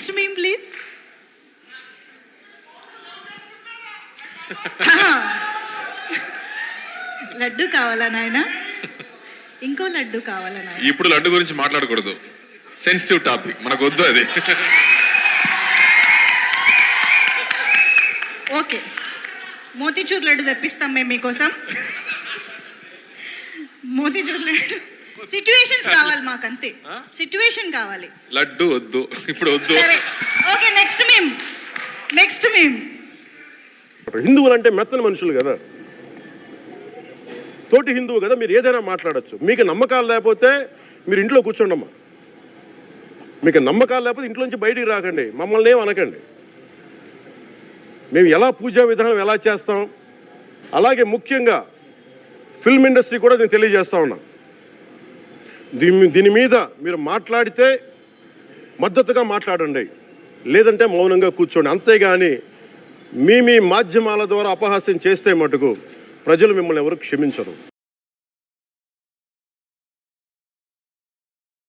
Next meme please laddu కావాలా నాయన? ఇంకో లడ్డు కావాలా నాయన? ఇప్పుడు లడ్డు గురించి మాట్లాడకూడదు. సెన్సిటివ్ టాపిక్ మనకు వద్దు అది. ఓకే. మోతీచూర్ లడ్డు తెప్పిస్తాం మేము మీకోసం. మోతీచూర్ లడ్డు సిచ్యువేషన్స్ కావాలి మాకు అంతే సిచ్యువేషన్ కావాలి. లడ్డు వద్దు. ఇప్పుడు వద్దు. సరే. ఓకే నెక్స్ట్ మేము నెక్స్ట్ మేము హిందువులు అంటే మెత్తని మనుషులు కదా? తోటి హిందువు కదా? మీరు ఏదైనా మాట్లాడచ్చు. మీకు నమ్మకాలు లేకపోతే మీరు ఇంట్లో కూర్చోండమ్మా. మీకు నమ్మకాలు లేకపోతే ఇంట్లోంచి బయటికి రాకండి. మమ్మల్ని ఏం అనకండి. మేము ఎలా పూజా విధానం ఎలా చేస్తాం? అలాగే ముఖ్యంగా ఫిల్మ్ ఇండస్ట్రీ కూడా నేను తెలియజేస్తా ఉన్నా. దీని దీని మీద మీరు మాట్లాడితే మద్దతుగా మాట్లాడండి. లేదంటే మౌనంగా కూర్చోండి. అంతేగాని మీ మీ మాధ్యమాల ద్వారా అపహాస్యం చేస్తే మటుకు ప్రజలు మిమ్మల్ని ఎవరు క్షమించరు.